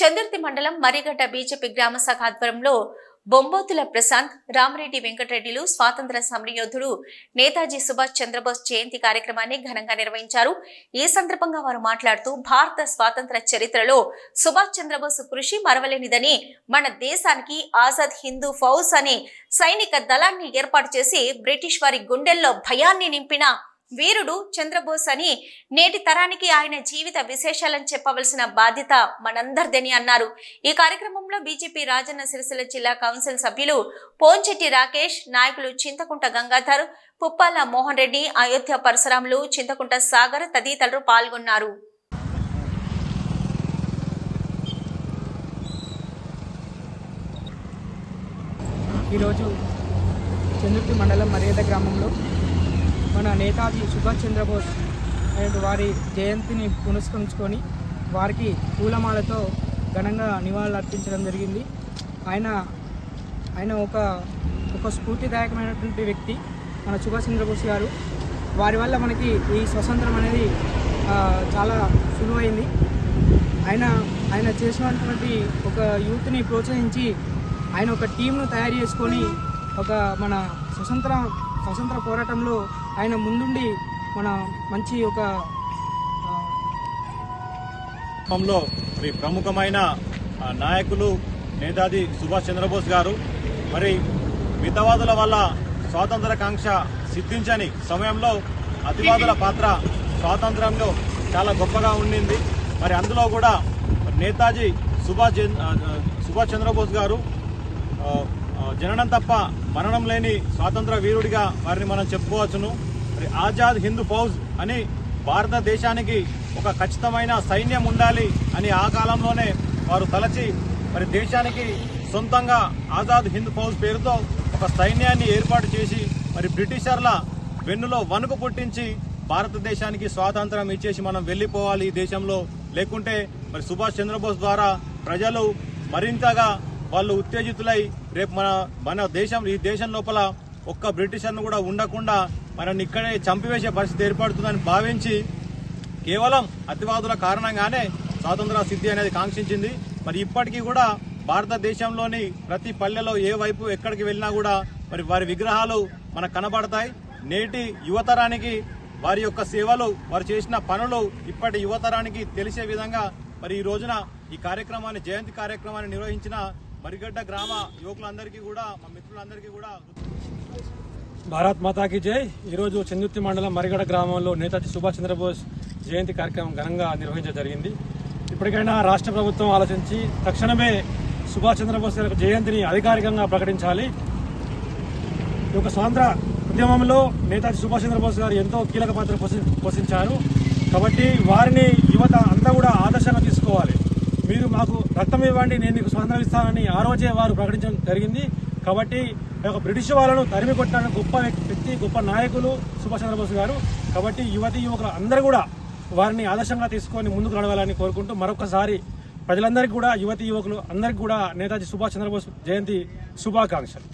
చందుర్తి మండలం మరిగడ్డ బీజేపీ గ్రామ శాఖ ఆధ్వర్యంలో బొంబోతుల ప్రశాంత్ రామరెడ్డి వెంకటరెడ్డిలు స్వాతంత్ర సమరయోధుడు నేతాజీ సుభాష్ చంద్రబోస్ జయంతి కార్యక్రమాన్ని ఘనంగా నిర్వహించారు. ఈ సందర్భంగా వారు మాట్లాడుతూ భారత స్వాతంత్ర చరిత్రలో సుభాష్ చంద్రబోస్ కృషి మరవలేనిదని మన దేశానికి ఆజాద్ హిందూ ఫౌజ్ అనే సైనిక దళాన్ని ఏర్పాటు చేసి బ్రిటిష్ వారి గుండెల్లో భయాన్ని నింపిన వీరుడు చంద్రబోస్ అని నేటి తరానికి ఆయన జీవిత విశేషాలను చెప్పవలసిన బాధ్యత మనందరిదని అన్నారు. ఈ కార్యక్రమంలో బీజేపీ రాజన్న సిరిసిల్ల జిల్లా కౌన్సిల్ సభ్యులు పోంచెట్టి రాకేష్ నాయకులు చింతకుంట గంగాధర్ పుప్పాల మోహన్ రెడ్డి అయోధ్య పరశురాములు చింతకుంట సాగర్ తదితరులు పాల్గొన్నారు. ఈరోజు చంద్రుతి మండలం మర్యాద గ్రామంలో మన నేతాజీ సుభాష్ చంద్రబోస్ అనే వారి జయంతిని పునస్కరించుకొని వారికి పూలమాలతో ఘనంగా నివాళులు అర్పించడం జరిగింది. ఆయన ఆయన ఒక ఒక స్ఫూర్తిదాయకమైనటువంటి వ్యక్తి మన సుభాష్ చంద్రబోస్ గారు. వారి వల్ల మనకి ఈ స్వతంత్రం అనేది చాలా సులువైంది. ఆయన ఆయన చేసినటువంటి ఒక యూత్ని ప్రోత్సహించి ఆయన ఒక టీంను తయారు చేసుకొని ఒక మన స్వతంత్ర స్వతంత్ర పోరాటంలో ఆయన ముందుండి మన మంచి ఒక లో మరి ప్రముఖమైన నాయకులు నేతాజీ సుభాష్ చంద్రబోస్ గారు. మరి మితవాదుల వల్ల స్వాతంత్ర కాంక్ష సిద్ధించని సమయంలో అతివాదుల పాత్ర స్వాతంత్రంలో చాలా గొప్పగా ఉండింది. మరి అందులో కూడా నేతాజీ సుభాష్ సుభాష్ చంద్రబోస్ గారు జననం తప్ప మరణం లేని స్వాతంత్ర వీరుడిగా వారిని మనం చెప్పుకోవచ్చును. మరి ఆజాద్ హిందూ ఫౌజ్ అని భారతదేశానికి ఒక ఖచ్చితమైన సైన్యం ఉండాలి అని ఆ కాలంలోనే వారు తలచి మరి దేశానికి సొంతంగా ఆజాద్ హింద్ ఫౌజ్ పేరుతో ఒక సైన్యాన్ని ఏర్పాటు చేసి మరి బ్రిటిషర్ల వెన్నులో వణుకు పుట్టించి భారతదేశానికి స్వాతంత్రం ఇచ్చేసి మనం వెళ్ళిపోవాలి ఈ దేశంలో. లేకుంటే మరి సుభాష్ చంద్రబోస్ ద్వారా ప్రజలు మరింతగా వాళ్ళు ఉత్తేజితులై రేపు మన మన దేశం ఈ దేశం లోపల ఒక్క బ్రిటిషర్ను కూడా ఉండకుండా మనల్ని ఇక్కడే చంపివేసే పరిస్థితి ఏర్పడుతుందని భావించి కేవలం అతివాదుల కారణంగానే స్వాతంత్ర సిద్ధి అనేది కాంక్షించింది. మరి ఇప్పటికీ కూడా భారతదేశంలోని ప్రతి పల్లెలో ఏ వైపు ఎక్కడికి వెళ్ళినా కూడా మరి వారి విగ్రహాలు మనకు కనబడతాయి. నేటి యువతరానికి వారి యొక్క సేవలు వారు చేసిన పనులు ఇప్పటి యువతరానికి తెలిసే విధంగా మరి ఈ రోజున ఈ కార్యక్రమాన్ని జయంతి కార్యక్రమాన్ని నిర్వహించిన మరిగడ్డ గ్రామ యువకులందరికీ కూడా మా మిత్రులందరికీ కూడా భారత్ మాతాకి జై. ఈరోజు చందుర్తి మండలం మరిగడ గ్రామంలో నేతాజీ సుభాష్ చంద్రబోస్ జయంతి కార్యక్రమం ఘనంగా నిర్వహించడం జరిగింది. ఇప్పటికైనా రాష్ట్ర ప్రభుత్వం ఆలోచించి తక్షణమే సుభాష్ చంద్రబోస్ గారి జయంతిని అధికారికంగా ప్రకటించాలి. ఈ యొక్క స్వాతంత్ర ఉద్యమంలో నేతాజీ సుభాష్ చంద్రబోస్ గారు ఎంతో కీలక పాత్ర పోషి- పోషించారు. కాబట్టి వారిని యువత అంతా కూడా ఆదర్శంగా తీసుకోవాలి. మీరు మాకు రక్తం ఇవ్వండి నేను మీకు స్వతంత్రం ఇస్తానని ఆ రోజే వారు ప్రకటించడం జరిగింది. కాబట్టి యొక్క బ్రిటిష్ వాళ్ళను తరిమి కొట్టిన గొప్ప వ్యక్తి గొప్ప నాయకులు సుభాష్ చంద్రబోస్ గారు. కాబట్టి యువతి యువకులు అందరూ కూడా వారిని ఆదర్శంగా తీసుకొని ముందుకు నడవాలని కోరుకుంటూ మరొకసారి ప్రజలందరికీ కూడా యువతి యువకులు అందరికీ కూడా నేతాజీ సుభాష్ చంద్రబోస్ జయంతి శుభాకాంక్షలు.